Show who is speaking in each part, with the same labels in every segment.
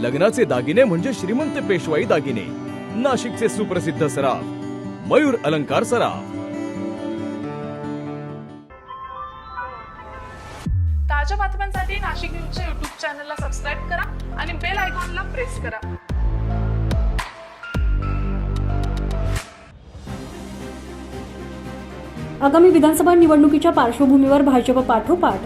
Speaker 1: लग्नाचे दागिने म्हणजे श्रीमंत पेशवाई दागिने. नाशिकचे सुप्रसिद्ध सराफ मयूर अलंकार सराफ.
Speaker 2: ताज्या बातम्यांसाठी नाशिक न्यूजच्या युट्यूब चॅनलला सबस्क्राईब करा आणि बेल आयकॉनला प्रेस करा.
Speaker 3: आगामी विधानसभा निवडणुकीच्या पार्श्वभूमीवर भाजप पाठोपाठ.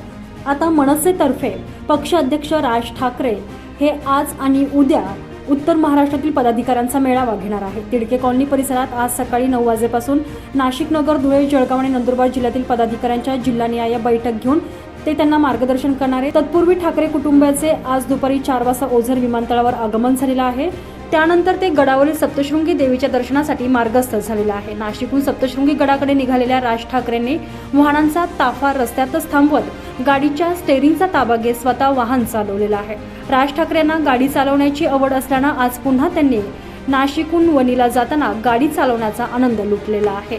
Speaker 3: आता मनसेतर्फे पक्ष अध्यक्ष राज ठाकरे हे आज आणि उद्या उत्तर महाराष्ट्रातील पदाधिकाऱ्यांचा मेळावा घेणार आहे. तिडके कॉलनी परिसरात आज सकाळी नऊ वाजेपासून नाशिक नगर धुळे जळगाव आणि नंदुरबार जिल्ह्यातील पदाधिकाऱ्यांच्या जिल्हानिहाय बैठक घेऊन ते त्यांना मार्गदर्शन करणार आहे तत्पूर्वी ठाकरे कुटुंबाचे आज दुपारी चार वाजता ओझर विमानतळावर आगमन झालेलं आहे. त्यानंतर ते गडावरील सप्तशृंगी देवीच्या दर्शनासाठी मार्गस्थ झालेला आहे. नाशिकहून सप्तशृंगी गडाकडे निघालेल्या राज ठाकरेंनी वाहनांचा ताफा रस्त्यातच थांबवत गाडीच्या स्टेरिंगचा ताबा घेत स्वतः वाहन चालवलेलं आहे. राज ठाकरेंना गाडी चालवण्याची आवड असल्यानं आज पुन्हा त्यांनी नाशिकहून वणीला जाताना गाडी चालवण्याचा आनंद लुटलेला आहे.